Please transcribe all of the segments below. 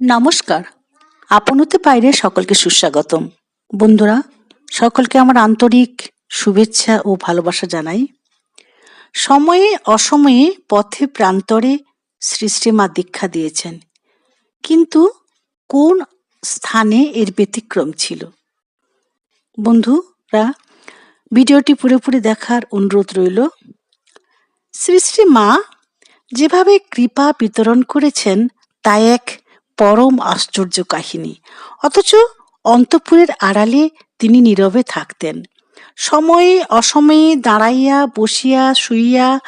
নমস্কার। আপনতে বাইরে সকলকে সুস্বাগতম। বন্ধুরা, সকলকে আমার আন্তরিক শুভেচ্ছা ও ভালোবাসা জানাই। সময়ে অসময়ে পথে প্রান্তরে শ্রীমা দীক্ষা দিয়েছেন। কিন্তু কোন স্থানে এর ব্যতিক্রম ছিল? বন্ধুরা, ভিডিওটি পুরোপুরি দেখার অনুরোধ রইল। শ্রী মা যেভাবে কৃপা বিতরণ করেছেন তা এক পরম আশ্চর্য কাহিনী। অথচ অন্তপুরের আড়ালে তিনি নীরবে থাকতেন। সময়ে অসময়ে দাঁড়াইয়া বসিয়া শুইয়া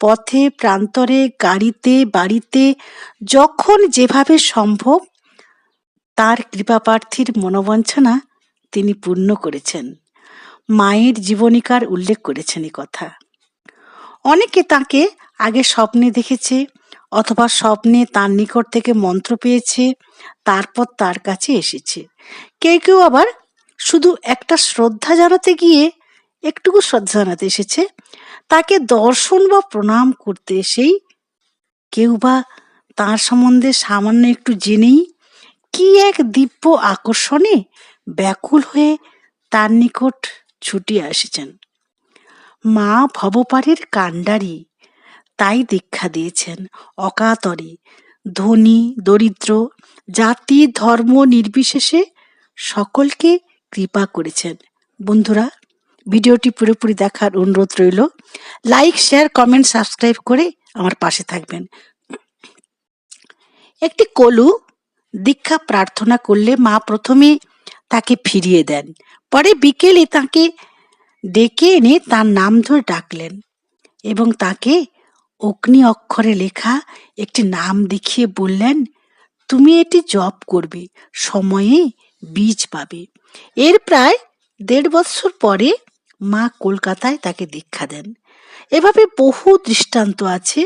পথে, প্রান্তরে, গাড়িতে, বাড়িতে, যখন যেভাবে সম্ভব তার কৃপাপ্রার্থীর মনোবাঞ্ছনা তিনি পূর্ণ করেছেন। মায়ের জীবনীকার উল্লেখ করেছেন কথা। অনেকে তাকে আগে স্বপ্নে দেখেছে অথবা স্বপ্নে তার নিকট থেকে মন্ত্র পেয়েছে, তারপর তার কাছে এসেছে। কেউ কেউ আবার শুধু একটা শ্রদ্ধা জানাতে গিয়ে একটুকু শ্রদ্ধা জানাতে এসেছে। তাকে দর্শন বা প্রণাম করতে এসেই কেউ বা তার সম্বন্ধে সামান্য একটু জেনেই কি এক দিব্য আকর্ষণে ব্যাকুল হয়ে তার নিকট ছুটিয়া এসেছেন। মা ভবপারের কাণ্ডারি তাই দীক্ষা দিয়েছেন। অকাতরে ধনী, দরিদ্র, জাতি, ধর্ম নির্বিশেষে সকলকে কৃপা করেছেন। বন্ধুরা, ভিডিওটি পুরোপুরি দেখার অনুরোধ রইল। লাইক, শেয়ার, কমেন্ট, সাবস্ক্রাইব করে আমার পাশে থাকবেন। একটি কলু দীক্ষা প্রার্থনা করলে মা প্রথমে তাকে ফিরিয়ে দেন। পরে বিকেলে তাকে ডেকে এনে তার নাম ধরে ডাকলেন এবং তাকে অগ্নি অক্ষরে লেখা একটি নাম দেখিয়ে বললেন, তুমি এটি জপ করবে, সময়ে বীজ পাবে। এর প্রায় দেড় বছর পরে মা কলকাতায় তাকে দীক্ষা দেন। এভাবে বহু দৃষ্টান্ত আছে।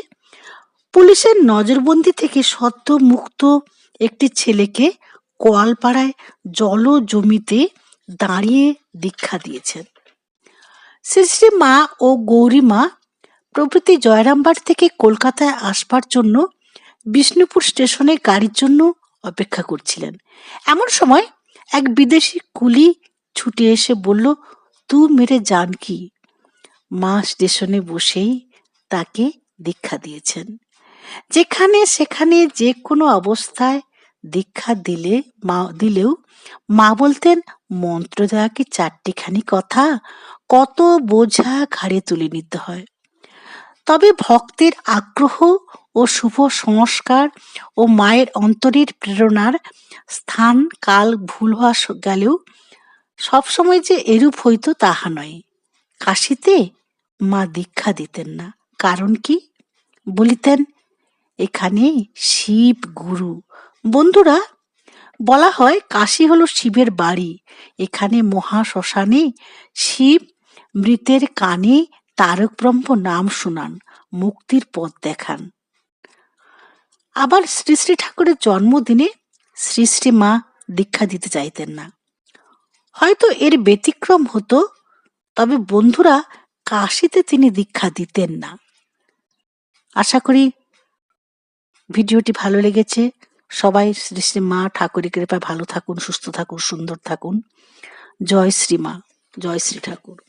পুলিশের নজরবন্দি থেকে সদ্য মুক্ত একটি ছেলেকে কোয়ালপাড়ায় জল জমিতে দাঁড়িয়ে দীক্ষা দিয়েছেন। শ্রী শ্রী মা ও গৌরী মা প্রভৃতি জয়রামবাড়ি থেকে কলকাতায় আসবার জন্য বিষ্ণুপুর স্টেশনে গাড়ির জন্য অপেক্ষা করছিলেন। এমন সময় এক বিদেশি কুলি ছুটে এসে বলল, তু মেরে যান কি? মা স্টেশনে বসেই তাকে দীক্ষা দিয়েছেন। যেখানে সেখানে যে কোনো অবস্থায় দীক্ষা দিলে মা, দিলেও মা বলতেন, মন্ত্র দেওয়া কি চারটিখানি কথা? কত বোঝা ঘাড়ে তুলে নিতে হয়। তবে ভক্তের আগ্রহ ও শুভ সংস্কার ও মায়ের অন্তরের প্রেরণার স্থান, কাল ভুল হওয়া গেলেও সবসময় যে এরূপ হইত তাহা নয়। কাশিতে মা দীক্ষা দিতেন না। কারণ কি? বলিতেন, এখানে শিব গুরু। বন্ধুরা, বলা হয় কাশী হলো শিবের বাড়ি। এখানে মহা শ্মশানে শিব মৃতের কানে তারক ব্রহ্ম নাম শুনান, মুক্তির পথ দেখান। আবার শ্রী শ্রী ঠাকুরের জন্মদিনে শ্রী শ্রী মা দীক্ষা দিতে চাইতেন না। হয়তো এর ব্যতিক্রম হতো, তবে বন্ধুরা কাশিতে তিনি দীক্ষা দিতেন না। আশা করি ভিডিওটি ভালো লেগেছে। সবাই শ্রী শ্রী মা ঠাকুরের কৃপায় ভালো থাকুন, সুস্থ থাকুন, সুন্দর থাকুন। জয় শ্রী মা, জয় শ্রী ঠাকুর।